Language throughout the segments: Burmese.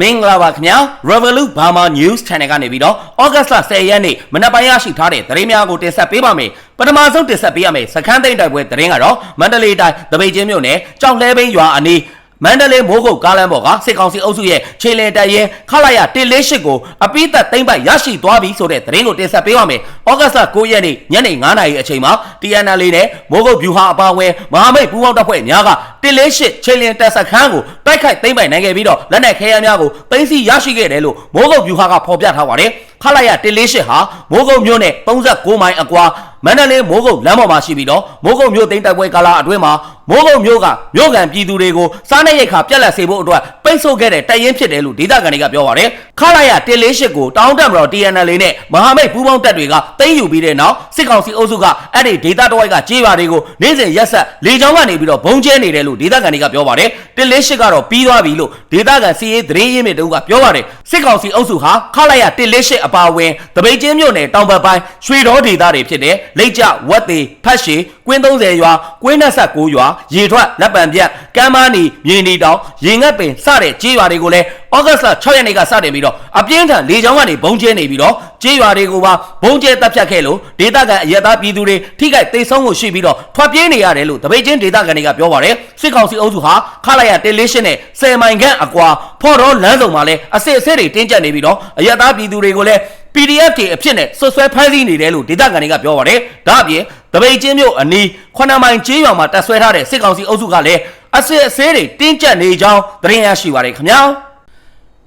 မင်္ဂလာပါခင်ဗျာ Revolut Burma News Channel ကနေပြီးတော့ August 10ရက်နေ့မနက်ပိုင်းရရှိထားတဲ့သတင်းများကိုတင်ဆက်ပေးပါမယ်ပထမဆုံးတင်ဆက်ပေးရမယ်စခန်းသိမ်းတိုက်ပွဲသတင်းကတော့မန္တလေးတိုင်းတပိတ်ချင်းမြို့နယ်ကြောင်လှဲဘင်းရွာအနီးမန္တလေးမိုးကုတ်ကားလမ်းပေါ်ကစစ်ကောင်စီအုပ်စုရဲ့ခြေလည်တပ်ရဲခလာရ148ကိုအပိသက်သိမ်းပိုက်ရရှိသွားပြီဆိုတဲ့သတင်းကိုတင်ဆက်ပေးပါမယ်။ဩဂတ်စ်9ရက်နေ့ညနေ9:00နာရီအချိန်မှာ TNL နဲ့မိုးကုတ်ဗျူဟာအပါအဝင်မဟာမိတ်ပူးပေါင်းတပ်ဖွဲ့များက 148ခြေလည်တပ်စခန်းကိုတိုက်ခိုက်သိမ်းပိုက်နိုင်ခဲ့ပြီးတော့လက်နက်ခဲယမ်းများကိုသိမ်းဆည်းရရှိခဲ့တယ်လို့မိုးကုတ်ဗျူဟာကဖော်ပြထားပါတယ်။ခလာရ148ဟာမိုးကုတ်မြို့နယ်39မိုင်အကွာမန္တလေးမိုးကုတ်လမ်းပေါ်မှာရှိပြီးတော့မိုးကုတ်မြို့သိမ်းတိုက်ပွဲကာလအတွင်းမှာမိုးကုတ်မြို့ကမြို့ကန်ပြည်သူတွေကိုစားနပ်ရိက္ခာပြက်လက်စေဖို့အတွက်ပိတ်ဆို့ခဲ့တဲ့တိုက်ရင်ဖြစ်တယ်လို့ဒေသခံတွေကပြောပါတယ်။ခလာရ148ကိုတောင်းတမတော် TNL နဲ့မဟာမိတ်ပူးပေါင်းတပ်တွေကသိမ်းယူပြီးတဲ့နောက်စစ်ကောင်စီအုပ်စုကအဲ့ဒီဒေသတဝိုက်ကကြေးပါတွေကိုနေ့စဉ်ရက်ဆက်လေကြောင်းကနေပြီးတော့ဘုံကျဲနေတယ်လို့ဒေသခံတွေကပြောပါတယ်။148ကတော့ပြီးသွားပြီလို့ဒေသခံစီရေးသတင်းရင်းမြစ်တို့ကပြောပါတယ်။စစ်ကောင်စီအုပ်စုဟာခလာရ148အပါအဝင်တပိတ်ချင်းမြို့နယ်တောင်ဘက်ပိုင်းရွှေတော်ဒေသတွေဖြစ်တဲ့လိတ်ကျဝက်သေးဖတ်ရှည်ကွင်း30ရွာကွင်း29ရွာရေထွက်လက်ပံပြတ်ကမ်းမနီမြေနီတောင်ရေငတ်ပင်စတဲ့ကြေးရွာတွေကိုလည်းဩဂတ်လ6ရက်နေ့ကစတင်ပြီးတော့အပြင်းထန်လေကြောင်းကနေဘုံကျဲနေပြီးတော့ကြေးရွာတွေကိုပါဘုံကျဲတပ်ဖြတ်ခဲ့လို့ဒေသခံအရက်သားပြည်သူတွေထိခိုက်သိမ်းဆုံးမှုရှိပြီးတော့ထွက်ပြေးနေရတယ်လို့တပိတ်ချင်းဒေသခံတွေကပြောပါတယ်စစ်ကောင်စီအုပ်စုဟာခလာရ148နဲ့10မိုင်ခန့်အကွာဖော်တော်လမ်းစုံမှာလည်းအစစ်အစစ်တွေတင်းကျပ်နေပြီးတော့အရက်သားပြည်သူတွေကိုလည်း PDF တွေအဖြစ်နဲ့ဆွဆွဲဖမ်းဆီးနေတယ်လို့ဒေသခံတွေကပြောပါတယ်။ဒါအပြင်တပိတ်ချင်းမြို့အနီးခွနမိုင်ကျေးရွာမှာတပ်ဆွဲထားတဲ့စစ်ကောင်စီအုပ်စုကလည်းအစစ်အဆေးတွေတင်းကျပ်နေကြောင်းသတင်းရရှိပါတယ်ခင်ဗျာ။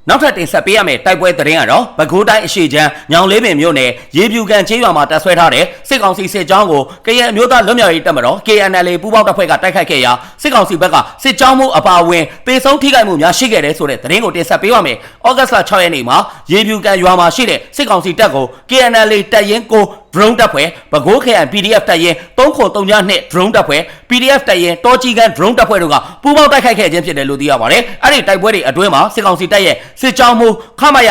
နောက်ထပ်တင်ဆက်ပေးရမယ့်တိုက်ပွဲသတင်းကတော့ပဲခူးတိုင်းအရှိချမ်းညောင်လေးပင်မြို့နယ်ရေပြူကန်ချေးရွာမှာတပ်ဆွဲထားတဲ့စစ်ကောင်စီစစ်ကြောင်းကိုကရင်အမျိုးသားလွတ်မြောက်ရေးတပ်မတော် KNL ပူးပေါင်းတပ်ဖွဲ့ကတိုက်ခိုက်ခဲ့ရာစစ်ကောင်စီဘက်ကစစ်ကြောင်းမှုအပါအဝင်တေဆုံးထိခိုက်မှုများရှိခဲ့တယ်ဆိုတဲ့သတင်းကိုတင်ဆက်ပေးပါမယ်။ဩဂတ်လ6ရက်နေ့မှာရေပြူကန်ရွာမှာရှိတဲ့စစ်ကောင်စီတပ်ကို KNL တပ်ရင်းကို drone တပ်ဖွဲ့ပဲခူးခရိုင် PDF တပ်ရင်3ခု3ည drone တပ်ဖွဲ့ PDF တပ်ရင်တောကြီးကန် drone တပ်ဖွဲ့တို့ကပူးပေါင်းတိုက်ခိုက်ခဲ့ခြင်းဖြစ်တယ်လို့သိရပါတယ်။အဲ့ဒီတိုက်ပွဲတွေအတွင်းမှာစစ်ကောင်စီတပ်ရဲ့စစ်ကြောင်းမှုခမရ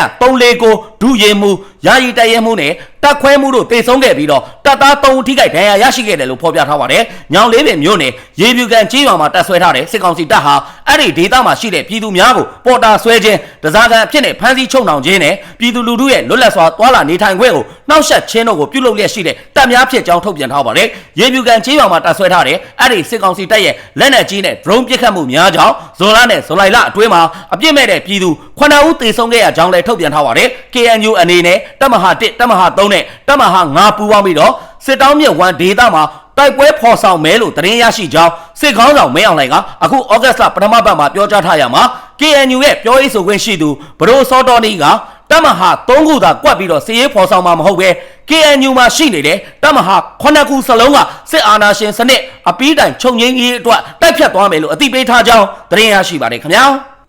349ဒုရင်မှုယာယီတပ်ရင်မှုနဲ့တပ်ခွဲမှုတို့တေဆုံးခဲ့ပြီးတော့တပ်သား3ဦးထိခိုက်ဒဏ်ရာရရှိခဲ့တယ်လို့ဖော်ပြထားပါတယ်။ညောင်လေးပင်မြို့နယ်ရေပြူကန်ကြီးရွာမှာတပ်ဆွဲထားတဲ့စစ်ကောင်စီတပ်ဟာအဲ့ဒီဒေသမှာရှိတဲ့ပြည်သူများကိုပေါ်တာဆွဲခြင်းတစားကန်အဖြစ်နဲ့ဖမ်းဆီးချုပ်နှောင်ခြင်းနဲ့ပြည်သူလူထုရဲ့လွတ်လပ်စွာသွာလာနေထိုင်ခွင့်ကိုနှောက်ယှက်ခြင်းတို့ကိုပြုလုပ်လျက်ရှိတဲ့တပ်များဖြစ်ကြောင်းထုတ်ပြန်ထားပါတယ်။ရေပြူကန်ကြီးရွာမှာတပ်ဆွဲထားတဲ့အဲ့ဒီစစ်ကောင်စီတပ်ရဲ့လက်နက်ကြီးနဲ့ drone ပစ်ခတ်မှုများကြောင့်ဇွန်လနဲ့ဇူလိုင်လအတွင်းမှာအပြစ်မဲ့တဲ့ပြည်သူ9ဦးသေဆုံးခဲ့ရကြောင်းလည်းထုတ်ပြန်ထားပါတယ်။ KNU အနေနဲ့တပ်မဟာ1တပ်မဟာ3နဲ့တပ်မဟာ9ပူးပေါင်းပြီးတော့စစ်တောင်းမြစ်ဝမ်ဒေသမှာတိုက်ပွဲဖော်ဆောင်မဲလို့သတင်းရရှိကြောင်းစစ်ခေါင်းဆောင်မဲအောင်လှိုင်ကအခုဩဂတ်လပထမပတ်မှာပြောကြားထားရမှာ KNU ရဲ့ပြောရေးဆိုခွင့်ရှိသူဘရိုစောတော်နီကတပ်မဟာ3ခုသာကွက်ပြီးတော့စီရေးဖော်ဆောင်မှာမဟုတ်ပဲ KNU မှာရှိနေတဲ့တပ်မဟာ9ခုစလုံးကစစ်အာဏာရှင်စနစ်အပီးတိုင်ချုပ်ငင်းရေးအတွက်တိုက်ဖြတ်သွားမယ်လို့အသိပေးထားကြောင်းသတင်းရရှိပါတယ်ခင်ဗျာ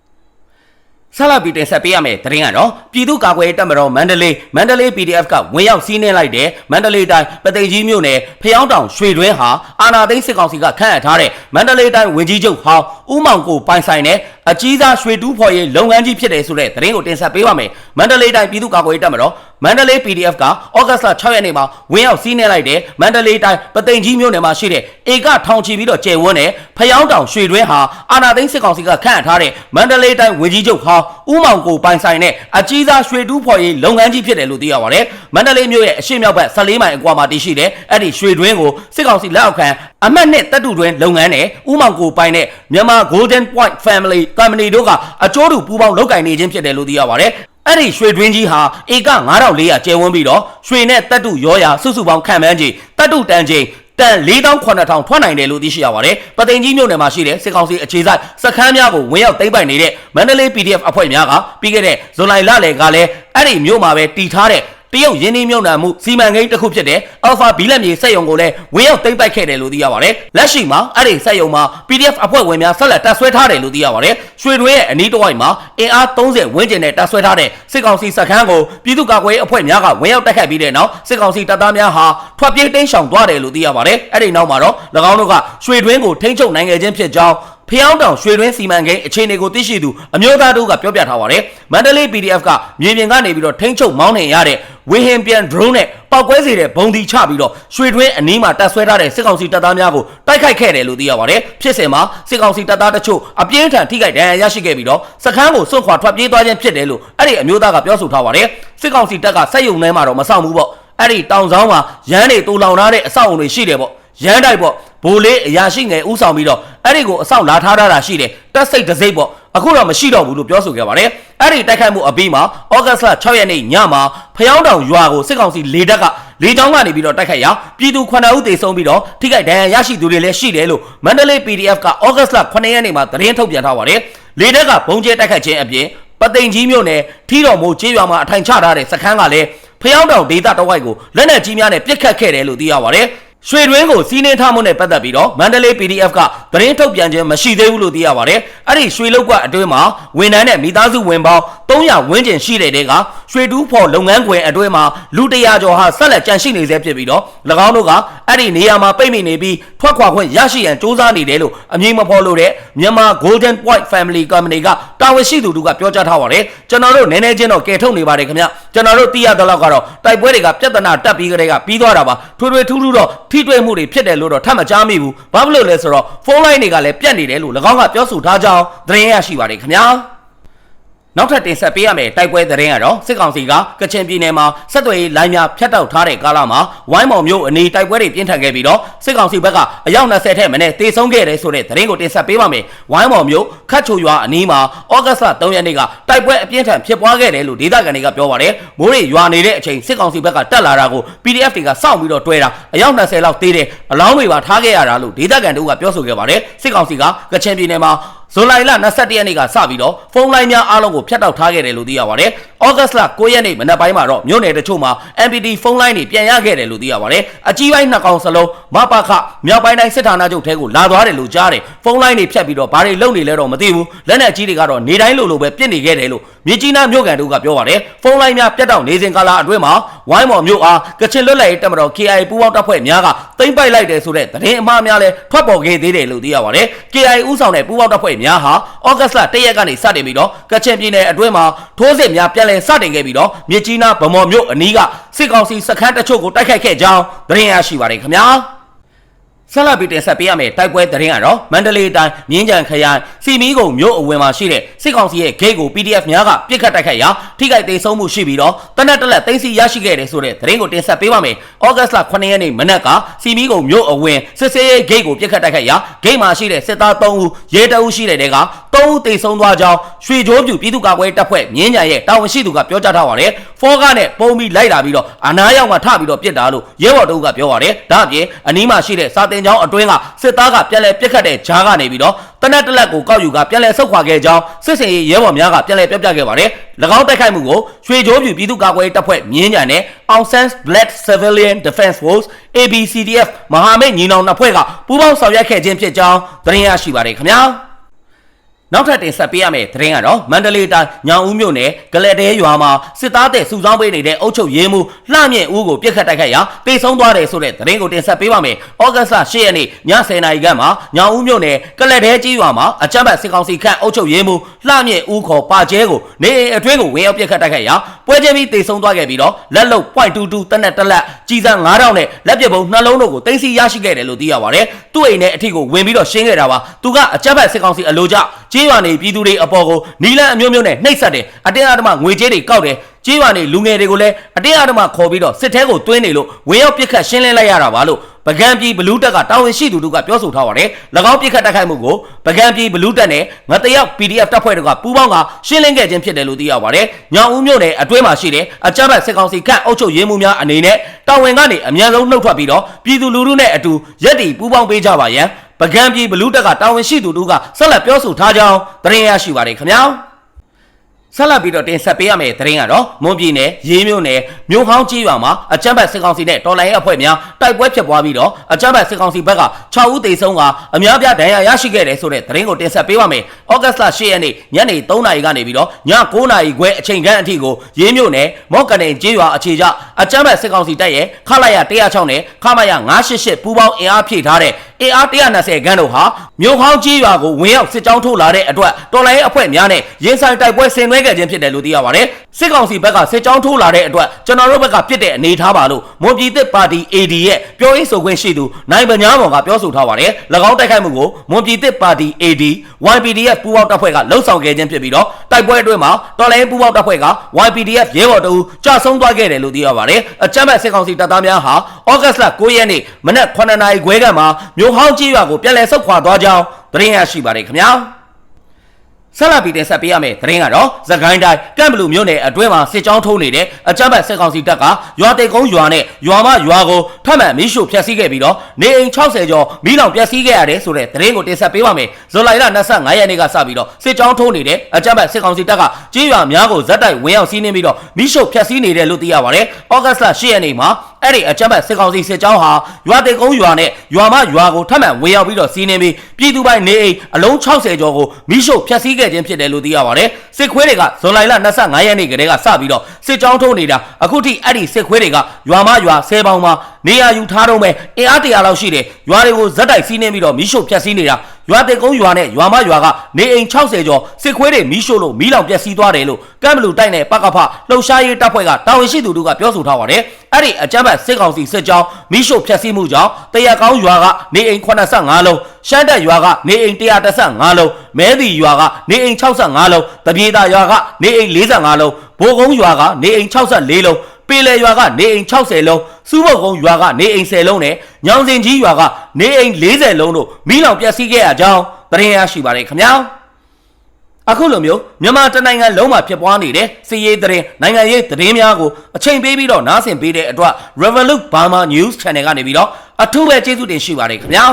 ဆက်လက်ပြီးတင်ဆက်ပေးရမယ့်သတင်းကတော့ပြည်သူ့ကာကွယ်ရေးတပ်မတော်မန္တလေးမန္တလေး PDF ကဝင်ရောက်စီးနင်းလိုက်တဲ့မန္တလေးတိုင်းပသိမ်ကြီးမြို့နယ်ဖျောင်းတောင်ရွှေတွင်းဟာအာနာသိန်းစစ်ကောင်စီကခန့်အပ်ထားတဲ့မန္တလေးတိုင်းဝင်ကြီးချုပ်ဟောင်းဦးမောင်ကိုပိုင်ဆိုင်တဲ့အကြီးစားရွှေတူးဖော်ရေးလုပ်ငန်းကြီးဖြစ်တယ်ဆိုတဲ့သတင်းကိုတင်ဆက်ပေးပါမယ်မန္တလေးတိုင်းပြည်သူ့ကာကွယ်ရေးတပ်မတော်မန္တလေး PDF ကဩဂတ်လ6ရက်နေ့မှာဝင်ရောက်စီးနင်းလိုက်တဲ့မန္တလေးတိုင်းပသိမ်ကြီးမြို့နယ်မှာရှိတဲ့ဧကထောင်ချီပြီးတော့ကျယ်ဝန်းတဲ့ဖျောင်းတောင်ရွှေတွင်းဟာအာနာသိန်းစစ်ကောင်စီကခန့်အပ်ထားတဲ့မန္တလေးတိုင်းဝင်ကြီးချုပ်ဟောင်းဦးမောင်ကိုပိုင်ဆိုင်တဲ့အကြီးစားရွှေတူးဖော်ရေးလုပ်ငန်းကြီးဖြစ်တယ်လို့သိရပါတယ်မန္တလေးမြို့ရဲ့အရှေ့မြောက်ဘက်14မိုင်အကွာမှာတည်ရှိတဲ့အဲ့ဒီရွှေတွင်းကိုစစ်ကောင်စီလက်အောက်ခံအမှတ်နဲ့တပ်တူတွင်းလုပ်ငန်းနဲ့ဦးမောင်ကိုပိုင်တဲ့မြန်မာ Golden Point Family Company တို့ကအကျိုးတူပူးပေါင်းလုပ်ကင်နေခြင်းဖြစ်တယ်လို့သိရပါတယ်အဲ့ဒီရွှေတွင်းကြီးဟာဧက9400ကျယ်ဝန်းပြီးတော့ရွှေနဲ့တပ်တုရောရာစုစုပေါင်းခံမှန်းကြီးတပ်တုတန်ကြီးတန်4800ထွက်နိုင်တယ်လို့သိရှိရပါတယ်။ပသိမ်ကြီးမြို့နယ်မှာရှိတဲ့စစ်ကောင်စီအခြေစိုက်စခန်းများကိုဝင်ရောက်သိမ်းပိုက်နေတဲ့မန္တလေး PDF အဖွဲ့များကပြီးခဲ့တဲ့ဇွန်လလလယ်ကလည်းအဲ့ဒီမြို့မှာပဲတီထားတဲ့ တရုတ်ရင်းနှီးမြှုပ်နှံမှုစီမံကိန်းတစ်ခုဖြစ်တဲ့ Alpha ဘီလက်မြေစက်ရုံကိုလည်းဝင်ရောက်သိမ်းပိုက်ခဲ့တယ်လို့သိရပါတယ်။လက်ရှိမှာအဲ့ဒီစက်ရုံမှာ PDF အဖွဲ့ဝင်များဆက်လက်တပ်ဆွဲထားတယ်လို့သိရပါတယ်။ရွှေတွင်းရဲ့အနီးတစ်ဝိုက်မှာအင်အား30ဝန်းကျင်နဲ့တပ်ဆွဲထားတဲ့စစ်ကောင်စီစခန်းကိုပြည်သူ့ကာကွယ်ရေးအဖွဲ့များကဝင်ရောက်တိုက်ခိုက်ပြီးတဲ့နောက်စစ်ကောင်စီတပ်သားများဟာထွက်ပြေးတိမ်းရှောင်သွားတယ်လို့သိရပါတယ်။အဲ့ဒီနောက်မှာတော့၎င်းတို့ကရွှေတွင်းကိုထိန်းချုပ်နိုင်ခဲ့ခြင်းဖြစ်ကြောင်း ဖျောင်းတောင်ရွှေတွင်းစီမံကိန်းအခြေအနေကိုသိရှိသူအမျိုးသားတို့ကပြောပြထားပါတယ်။မန္တလေး PDF ကမြေပြင်ကနေပြီးတော့ထိန်းချုပ်မောင်းနှင်ရတဲ့ဝင်းဟင်ပြန် drone နဲ့ပောက်ကွဲစေတဲ့ဘုံဒီချပြီးတော့ရွှေတွင်းအနီးမှာတပ်ဆွဲထားတဲ့စစ်ကောင်စီတပ်သားများကိုတိုက်ခိုက်ခဲ့တယ်လို့သိရပါတယ်ဖြစ်စဉ်မှာစစ်ကောင်စီတပ်သားတချို့အပြင်းထန်ထိခိုက်ဒဏ်ရာရရှိခဲ့ပြီးတော့စခန်းကိုစွန့်ခွာထွက်ပြေးသွားခြင်းဖြစ်တယ်လို့အဲ့ဒီအမျိုးသားကပြောဆိုထားပါတယ်စစ်ကောင်စီတပ်ကစက်ယုံထဲမှာတော့မဆောင်ဘူးပေါ့အဲ့ဒီတောင်ဆောင်မှာရန်တွေတူလောင်ထားတဲ့အဆောက်အုံတွေရှိတယ်ပေါ့ ရန်တိုက်ပေါ့ဘိုးလေးအရာရှိငယ်ဥဆောင်ပြီးတော့အဲ့ဒီကိုအဆောက်လာထားတာရှိတယ်တက်စိတ်တစိမ့်ပေါ့အခုတော့မရှိတော့ဘူးလို့ပြောဆိုခဲ့ပါတယ်အဲ့ဒီတိုက်ခိုက်မှုအပြီးမှာဩဂတ်စ်လ6ရက်နေ့ညမှာဖျောင်းတောင်ရွာကိုစစ်ကောင်စီလေတပ်ကလေကြောင်းကနေပြီးတော့တိုက်ခိုက်ရာပြည်သူ9ဦးသေဆုံးပြီးတော့ထိခိုက်ဒဏ်ရာရရှိသူတွေလည်းရှိတယ်လို့မန္တလေး PDF ကဩဂတ်စ်လ9ရက်နေ့မှာသတင်းထုတ်ပြန်ထားပါတယ်လေတပ်ကဘုံကျဲတိုက်ခိုက်ခြင်းအပြင်ပသိမ်ကြီးမြို့နယ်ထီတော်မိုးကျေးရွာမှာအထိုင်ချထားတဲ့စခန်းကလည်းဖျောင်းတောင်ဒေသတဝိုက်ကိုလက်နက်ကြီးများနဲ့ပစ်ခတ်ခဲ့တယ်လို့သိရပါတယ် ရွှေတွင်းကိုစီးနှင်းထားမှုနဲ့ပတ်သက်ပြီးတော့မန္တလေး PDF ကသတင်းထုတ်ပြန်ခြင်းမရှိသေးဘူးလို့သိရပါတယ်။အဲ့ဒီရွှေလောက်ကအတွင်းမှာဝန်ထမ်းနဲ့မိသားစုဝင်ပေါင်း300ဝန်းကျင်ရှိတဲ့တဲကရွှေတူးဖော်လုပ်ငန်းခွင်အတွင်းမှာလူ100ကျော်ဟာဆက်လက်ကြန့်ရှိနေဆဲဖြစ်ပြီးတော့၎င်းတို့ကအဲ့ဒီနေရာမှာပိတ်မိနေပြီးထွက်ခွာခွင့်ရရှိရန်စ조사နေတယ်လို့အမည်မဖော်လို့တဲ့မြန်မာ Golden Point Family Company ကတာဝန်ရှိသူတို့ကပြောကြားထားပါတယ်။ကျွန်တော်တို့နည်းနည်းချင်းတော့ကယ်ထုတ်နေပါတယ်ခင်ဗျ။ကျွန်တော်တို့သိရတဲ့လောက်ကတော့တိုက်ပွဲတွေကပြဿနာတက်ပြီးကြတဲ့ကပြီးသွားတာပါ။ထွေထွေထူးထူးတော့ထိတွေ့မှုတွေဖြစ်တယ်လို့တော့ထပ်မကြားမိဘူး။ဘာဖြစ်လို့လဲဆိုတော့ဖုန်းလိုင်းတွေကလည်းပြတ်နေတယ်လို့၎င်းကပြောဆိုထားကြောင်းသတင်းရရှိပါတယ်ခင်ဗျာ။ နောက်ထပ်တင်ဆက်ပေးရမယ့်တိုက်ပွဲသတင်းကတော့စစ်ကောင်စီကကချင်ပြည်နယ်မှာဆက်သွယ်ရေးလိုင်းများဖြတ်တောက်ထားတဲ့ကာလမှာဝိုင်းမော်မြို့အနီးတိုက်ပွဲတွေပြင်းထန်ခဲ့ပြီးတော့စစ်ကောင်စီဘက်ကအယောက်20ထက်မနည်းတေဆုံးခဲ့တယ်ဆိုတဲ့သတင်းကိုတင်ဆက်ပေးပါမယ်။ဝိုင်းမော်မြို့ခတ်ချိုရွာအနီးမှာဩဂတ်စ်လ3ရက်နေ့ကတိုက်ပွဲအပြင်းထန်ဖြစ်ပွားခဲ့တယ်လို့ဒေသခံတွေကပြောပါတယ်။မိုးရိရွာနေတဲ့အချိန်စစ်ကောင်စီဘက်ကတက်လာတာကို PDF တွေကစောင့်ပြီးတော့တွဲတာအယောက်20လောက်သေးတယ်အလောင်းတွေပါထားခဲ့ရတာလို့ဒေသခံတို့ကပြောဆိုခဲ့ပါတယ်။စစ်ကောင်စီကကချင်ပြည်နယ်မှာ ဇူလိုင်လ22ရက်နေ့ကစပြီးတော့ဖုန်းလိုင်းများအားလုံးကိုဖျက်တောက်ထားခဲ့တယ်လို့သိရပါတယ်။ဩဂတ်စ်လ9ရက်နေ့မနက်ပိုင်းမှာတော့မြို့နယ်တချို့မှာ MPT ဖုန်းလိုင်းတွေပြန်ရခဲ့တယ်လို့သိရပါတယ်။အကြီးပိုင်းနှစ်ကောင်စလုံးမပခမြောက်ပိုင်းတိုင်းစစ်ဌာနချုပ်ထဲကိုလာသွားတယ်လို့ကြားတယ်။ဖုန်းလိုင်းတွေဖျက်ပြီးတော့ဘာတွေလုပ်နေလဲတော့မသိဘူး။လက်နက်ကြီးတွေကတော့နေတိုင်းလိုလိုပဲပြစ်နေခဲ့တယ်လို့မြေကြီးနားမြို့ကန်တို့ကပြောပါတယ်။ဖုန်းလိုင်းများပြတ်တောက်နေစဉ်ကာလအတွင်းမှာဝိုင်းမော်မြို့အားကချင်လွတ်လပ်ရေးတပ်မတော် KIA ပူးပေါင်းတပ်ဖွဲ့များကသိမ်းပိုက်လိုက်တယ်ဆိုတဲ့သတင်းအမှားများလည်းထွက်ပေါ်ခဲ့သေးတယ်လို့သိရပါတယ်။ KIA ဥဆောင်တဲ့ပူးပေါင်းတပ်ဖွဲ့များဟာဩဂတ်စ်လ၁ရက်ကနေစတင်ပြီးတော့ကချင်ပြည်နယ်အတွင်းမှာထိုးစစ်များပြန်လည်စတင်ခဲ့ပြီးတော့မြစ်ကြီးနားဗမော်မြို့အနီးကစစ်ကောင်စီစခန်းတချို့ကိုတိုက်ခိုက်ခဲ့ကြောင်းသတင်းရရှိပါတယ်ခင်ဗျာ ဆက်လက်ပြီးတင်ဆက်ပေးရမယ့်တိုက်ပွဲသတင်းကတော့မန္တလေးတိုင်းမြင်းကြံခရိုင်စီမီကုံမြို့အဝင်မှာရှိတဲ့စစ်ကောင်စီရဲ့ဂိတ်ကို PDF များကပြစ်ခတ်တိုက်ခိုက်ရာထိခိုက်ဒေဆုံးမှုရှိပြီးတော့တနက်တက်လက်သိမ်းဆီရရှိခဲ့တယ်ဆိုတဲ့သတင်းကိုတင်ဆက်ပေးပါမယ်။ဩဂတ်စ်လ9ရက်နေ့မနက်ကစီမီကုံမြို့အဝင်စစ်စေးရဲ့ဂိတ်ကိုပြစ်ခတ်တိုက်ခိုက်ရာဂိတ်မှာရှိတဲ့စစ်သား3ဦးရဲတအုပ်ရှိတဲ့တဲက3ဦးသေဆုံးသွားကြောင်းရွှေကြိုးပြူပြည်သူ့ကာကွယ်တပ်ဖွဲ့မြင်းကြံရဲ့တာဝန်ရှိသူကပြောကြားထားပါတယ်။ဖောကားနဲ့ပုံပြီးလိုက်လာပြီးတော့အနားရောက်မှထပြီးတော့ပြစ်တာလို့ရဲဘော်တို့ကပြောပါတယ်။ဒါအပြင်အနီးမှာရှိတဲ့စာတင်ကျောင်းအတွင်းကစစ်သားကပြန်လည်ပြစ်ခတ်တဲ့ဂျားကနေပြီးတော့တနက်တလက်ကိုကောက်ယူကပြန်လည်ဆုတ်ခွာခဲ့ကြောင်းစစ်စင်ရေးရဲဘော်များကပြန်လည်ပြပြခဲ့ပါတယ်။၎င်းတိုက်ခိုက်မှုကိုရွှေကြိုးပြူပြည်သူ့ကာကွယ်တပ်ဖွဲ့မြင်းကြံနဲ့ Aung San Black Civilian Defense Force ABCDF မဟာမိတ်ညီနောင်နှစ်ဖွဲ့ကပူးပေါင်းဆောင်ရွက်ခဲ့ခြင်းဖြစ်ကြောင်းသတင်းရရှိပါတယ်ခင်ဗျာ။ နောက်ထပ်တင်ဆက်ပေးရမယ့်သတင်းကတော့မန္တလေးတိုင်းညောင်ဦးမြို့နယ်ဂလက်တဲရွာမှာစစ်သားတဲ့စုဆောင်းပေးနေတဲ့အုပ်ချုပ်ရေးမှူးလှမြင့်ဦးကိုပြစ်ခတ်တိုက်ခိုက်ရာတေဆုံးသွားတယ်ဆိုတဲ့သတင်းကိုတင်ဆက်ပေးပါမယ်။ဩဂတ်စ်လ10ရက်နေ့ည10:00နာရီခန့်မှာညောင်ဦးမြို့နယ်ဂလက်တဲကြီးရွာမှာအကြမ်းဖက်စစ်ကောင်စီခန့်အုပ်ချုပ်ရေးမှူးလှမြင့်ဦးခေါ်ပါကျဲကိုနေအိမ်အတွင်းကိုဝင်ရောက်ပြစ်ခတ်တိုက်ခိုက်ရာပွဲချင်းပြီးတေဆုံးသွားခဲ့ပြီးတော့လက်လုံ .22 တနက်တလက်ကြီးစံ9000နဲ့လက်ပစ်ပုံနှလုံးတို့ကိုတင်စီရရှိခဲ့တယ်လို့သိရပါတယ်။သူ့အိမ်နဲ့အထီကိုဝင်ပြီးတော့ရှင်းခဲ့တာပါ။သူကအကြမ်းဖက်စစ်ကောင်စီအလို့ကြကြေးရွာနေပြည်သူတွေအပေါ်ကိုနီလန်အမျိုးမျိုးနဲ့နှိပ်စက်တယ်အတင်းအဓမ္မငွေကြေးတွေကောက်တယ်ကြေးရွာနေလူငယ်တွေကိုလည်းအတင်းအဓမ္မခေါ်ပြီးတော့စစ်ထဲကိုတွင်းနေလို့ဝင်ရောက်ပြစ်ခတ်ရှင်းလင်းလိုက်ရတာပါလို့ပကံပြည်ဘလူးတက်ကတာဝန်ရှိသူတို့ကပြောဆိုထားပါတယ်၎င်းပြစ်ခတ်တိုက်ခိုက်မှုကိုပကံပြည်ဘလူးတက်နဲ့ငတယောက် PDF တပ်ဖွဲ့တို့ကပူးပေါင်းကရှင်းလင်းခဲ့ခြင်းဖြစ်တယ်လို့သိရပါတယ်ညောင်ဦးမြို့နယ်အတွင်းမှာရှိတဲ့အကြမ်းဖက်စစ်ကောင်စီခန့်အုပ်ချုပ်ရေးမှူးများအနေနဲ့တာဝန်ကနေအမြန်ဆုံးနှုတ်ထွက်ပြီးတော့ပြည်သူလူထုနဲ့အတူရက်တီပူးပေါင်းပေးကြပါရန် ပကံပြည်ဘလူးတက်ကတာဝန်ရှိသူတို့ကဆက်လက်ပြောဆိုထားကြောင်းသတင်းရရှိပါတယ်ခင်ဗျာဆက်လက်ပြီးတော့တင်ဆက်ပေးရမယ့်သတင်းကတော့မွန်ပြည်နယ်ရေးမြို့နယ်မြို့ဟောင်းကြီးရွာမှာအကြမ်းဖက်စစ်ကောင်စီနဲ့တော်လိုင်းရဲ့အဖွဲ့များတိုက်ပွဲဖြစ်ပွားပြီးတော့အကြမ်းဖက်စစ်ကောင်စီဘက်က6ဦးသေဆုံးကအများပြားဒဏ်ရာရရှိခဲ့တယ်ဆိုတဲ့သတင်းကိုတင်ဆက်ပေးပါမယ်။ဩဂတ်စ်လ10ရက်နေ့ညနေ3နာရီကနေပြီးတော့ည9နာရီခွဲအချိန်ခန့်အထိကိုရေးမြို့နယ်မော့ကနေကြီးရွာအခြေကျအကြမ်းဖက်စစ်ကောင်စီတပ်ရဲ့ခလာရ106နဲ့ခမရ988ပူးပေါင်းအင်အားဖြည့်ထားတဲ့ အင်အား120ခန်းတို့ဟာမြို့ဟောင်းကြီးရွာကိုဝင်ရောက်စစ်ကြောင်းထိုးလာတဲ့အတွက်တော်လိုင်းအဖွဲ့များနဲ့ရင်ဆိုင်တိုက်ပွဲဆင်နွှဲခဲ့ခြင်းဖြစ်တယ်လို့သိရပါတယ်စစ်ကောင်စီဘက်ကစစ်ကြောင်းထိုးလာတဲ့အတွက်ကျွန်တော်တို့ဘက်ကပြစ်တဲ့အနေထားပါလို့မွန်ပြည်သစ်ပါတီ AD ရဲ့ပြောရေးဆိုခွင့်ရှိသူနိုင်ပညာမောင်ကပြောဆိုထားပါတယ်၎င်းတိုက်ခိုက်မှုကိုမွန်ပြည်သစ်ပါတီ AD YPDF ပူးပေါင်းတပ်ဖွဲ့ကလှုပ်ဆောင်ခဲ့ခြင်းဖြစ်ပြီးတော့တိုက်ပွဲအတွင်းမှာတော်လိုင်းပူးပေါင်းတပ်ဖွဲ့က YPDF ရဲဘော်တို့ကြာဆုံးသွားခဲ့တယ်လို့သိရပါတယ်အကြမ်းဖက်စစ်ကောင်စီတပ်သားများဟာဩဂတ်လ9ရက်နေ့မနက်9နာရီခွဲကမှမြို့ဟောင်းကြီးရွာကိုပြန်လည်ဆုတ်ခွာသွားကြောင်းသတင်းရရှိပါတယ်ခင်ဗျာဆက်လက်ပြီးတင်ဆက်ပေးရမယ့်သတင်းကတော့သခိုင်းတိုင်းကန့်ဘလူမြို့နယ်အတွင်းမှာစစ်ကြောင်းထိုးနေတဲ့အကြမ်းဖက်စစ်ကောင်စီတပ်ကရွာတိတ်ကုန်းရွာနဲ့ရွာမရွာကိုထပ်မံမီးရှို့ဖျက်ဆီးခဲ့ပြီးတော့နေအိမ်60ကျော်မီးလောင်ပျက်စီးခဲ့ရတယ်ဆိုတဲ့သတင်းကိုတင်ဆက်ပေးပါမယ်ဇူလိုင်လ25ရက်နေ့ကစပြီးတော့စစ်ကြောင်းထိုးနေတဲ့အကြမ်းဖက်စစ်ကောင်စီတပ်ကကြေးရွာများကိုဇက်တိုက်ဝင်ရောက်စီးနင်းပြီးတော့မီးရှို့ဖျက်ဆီးနေတယ်လို့သိရပါတယ်ဩဂတ်လ10ရက်နေ့မှာ အဲ့ဒီအကြမ်းဖက်စစ်ကောင်စီစစ်ကြောင်းဟာရွာတိတ်ကုန်းရွာနဲ့ရွာမရွာကိုထပ်မံဝင်ရောက်ပြီးတော့စီးနင်းပြီးပြည်သူပိုင်းနေအိမ်အလုံး60ကျော်ကိုမီးရှို့ဖျက်ဆီးခဲ့ခြင်းဖြစ်တယ်လို့သိရပါတယ်စစ်ခွေးတွေကဇွန်လလ25ရက်နေ့ကတည်းကစပြီးတော့စစ်ကြောင်းထိုးနေတာအခုထိအဲ့ဒီစစ်ခွေးတွေကရွာမရွာ10ပေါင်မှာနေရာယူထားတော့မဲ့အင်အားတရာလောက်ရှိတယ်ရွာတွေကိုဇက်တိုက်စီးနင်းပြီးတော့မီးရှို့ဖျက်ဆီးနေတာ ရွာတိတ်ကုန်းရွာနဲ့ရွာမရွာကနေအိမ်60ကျော်စစ်ခွေးတွေမီးရှို့လို့မီးလောင်ပျက်စီးသွားတယ်လို့ကမ်ဘလူတိုက်နယ်ပကဖလှုပ်ရှားရေးတပ်ဖွဲ့ကတာဝန်ရှိသူတို့ကပြောဆိုထားပါတယ်အဲ့ဒီအကြမ်းဖက်စစ်ကောင်စီစစ်ကြောင်းမီးရှို့ဖျက်ဆီးမှုကြောင့်တရကောင်းရွာကနေအိမ်85လုံးရှမ်းတက်ရွာကနေအိမ်135လုံးမဲဒီရွာကနေအိမ်65လုံးတပြေတာရွာကနေအိမ်45လုံးဘိုးကုန်းရွာကနေအိမ်64လုံး ပေလေရွာကနေအိမ်60လုံးစူးဘုတ်ကုန်းရွာကနေအိမ်10လုံးနဲ့ညောင်စင်ကြီးရွာကနေအိမ်40လုံးတို့မိလောင်ပျက်စီးခဲ့ရကြောင်းသတင်းရရှိပါတယ်ခင်ဗျာအခုလိုမျိုးမြန်မာတနိုင်ငံလုံးမှာဖြစ်ပွားနေတဲ့စီးရေးသတင်းနိုင်ငံရေးသတင်းများကိုအချိန်ပေးပြီးတော့နားဆင်ပေးတဲ့အတွက် Revolut Burma News Channel ကနေပြီးတော့အထူးပဲကျေးဇူးတင်ရှိပါတယ်ခင်ဗျာ